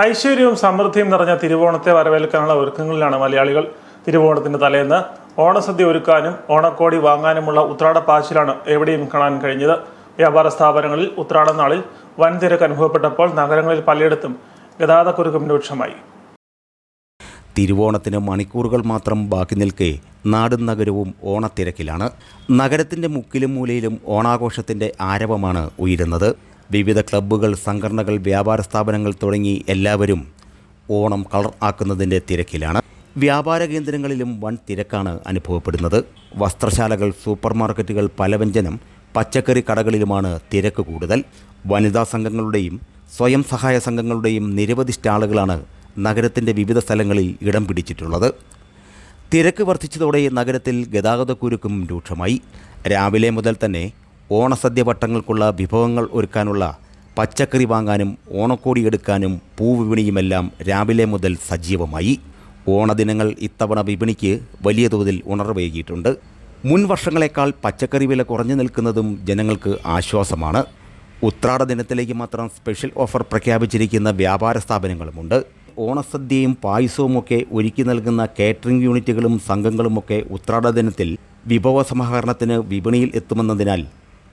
ഐശ്വര്യവും സമൃദ്ധിയും നിറഞ്ഞ തിരുവോണത്തെ വരവേൽക്കാനുള്ള ഒരുക്കങ്ങളിലാണ് മലയാളികൾ തിരുവോണത്തിന്റെ തലേന്ന്. ഓണസദ്യ ഒരുക്കാനും ഓണക്കോടി വാങ്ങാനുമുള്ള ഉത്രാട പാച്ചിലാണ് എവിടെയും കാണാൻ കഴിഞ്ഞത്. വ്യാപാര സ്ഥാപനങ്ങളിൽ ഉത്രാട നാളിൽ വൻ തിരക്ക് അനുഭവപ്പെട്ടപ്പോൾ നഗരങ്ങളിൽ പലയിടത്തും ഗതാഗതക്കുരുക്കും രൂക്ഷമായി. തിരുവോണത്തിന് മണിക്കൂറുകൾ മാത്രം ബാക്കി നിൽക്കെ നാടും നഗരവും ഓണത്തിരക്കിലാണ്. നഗരത്തിന്റെ മുക്കിലും മൂലയിലും ഓണാഘോഷത്തിന്റെ ആരവമാണ് ഉയരുന്നത്. വിവിധ ക്ലബ്ബുകൾ സംഘടനകൾ വ്യാപാര സ്ഥാപനങ്ങൾ തുടങ്ങി എല്ലാവരും ഓണം കളർ ആക്കുന്നതിന്റെ തിരക്കിലാണ്. വ്യാപാര കേന്ദ്രങ്ങളിലും വൻ തിരക്കാണ് അനുഭവപ്പെടുന്നത്. വസ്ത്രശാലകൾ സൂപ്പർ മാർക്കറ്റുകൾ പലവ്യഞ്ജനം പച്ചക്കറി കടകളിലുമാണ് തിരക്ക് കൂടുതൽ. വനിതാ സംഘങ്ങളുടെയും സ്വയം സഹായ സംഘങ്ങളുടെയും നിരവധി സ്റ്റാളുകളാണ് നഗരത്തിന്റെ വിവിധ സ്ഥലങ്ങളിൽ ഇടം പിടിച്ചിട്ടുള്ളത്. തിരക്ക് വർദ്ധിച്ചതോടെ നഗരത്തിൽ ഗതാഗതക്കുരുക്കും രൂക്ഷമായി. രാവിലെ മുതൽ തന്നെ ഓണസദ്യ വട്ടങ്ങൾക്കുള്ള വിഭവങ്ങൾ ഒരുക്കാനുള്ള പച്ചക്കറി വാങ്ങാനും ഓണക്കോടി എടുക്കാനും പൂവിപണിയുമെല്ലാം രാവിലെ മുതൽ സജീവമായി. ഓണദിനങ്ങൾ ഇത്തവണ വിപണിക്ക് വലിയ തോതിൽ ഉണർവേകിയിട്ടുണ്ട്. മുൻ വർഷങ്ങളെക്കാൾ പച്ചക്കറി വില കുറഞ്ഞു നിൽക്കുന്നതും ജനങ്ങൾക്ക് ആശ്വാസമാണ്. ഉത്രാട ദിനത്തിലേക്ക് മാത്രം സ്പെഷ്യൽ ഓഫർ പ്രഖ്യാപിച്ചിരിക്കുന്ന വ്യാപാര സ്ഥാപനങ്ങളുമുണ്ട്. ഓണസദ്യയും പായസവുമൊക്കെ ഒരുക്കി നൽകുന്ന കേറ്ററിംഗ് യൂണിറ്റുകളും സംഘങ്ങളുമൊക്കെ ഉത്രാട ദിനത്തിൽ വിഭവ സമാഹരണത്തിന് വിപണിയിൽ എത്തുമെന്നതിനാൽ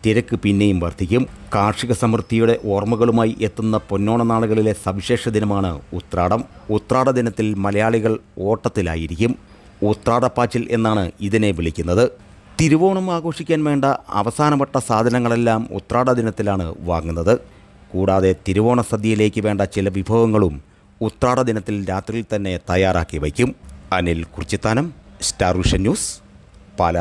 തിരക്ക് പിന്നെയും വർദ്ധിക്കും. കാർഷിക സമൃദ്ധിയുടെ ഓർമ്മകളുമായി എത്തുന്ന പൊന്നോണ നാളുകളിലെ സവിശേഷ ദിനമാണ് ഉത്രാടം. ഉത്രാട ദിനത്തിൽ മലയാളികൾ ഓട്ടത്തിലായിരിക്കും. ഉത്രാടപ്പാച്ചിൽ എന്നാണ് ഇതിനെ വിളിക്കുന്നത്. തിരുവോണം ആഘോഷിക്കാൻ വേണ്ട അവസാനവട്ട സാധനങ്ങളെല്ലാം ഉത്രാട ദിനത്തിലാണ് വാങ്ങുന്നത്. കൂടാതെ തിരുവോണ സദ്യയിലേക്ക് വേണ്ട ചില വിഭവങ്ങളും ഉത്രാട ദിനത്തിൽ രാത്രിയിൽ തന്നെ തയ്യാറാക്കി വയ്ക്കും. Anil Kurichithanam star vision news Pala.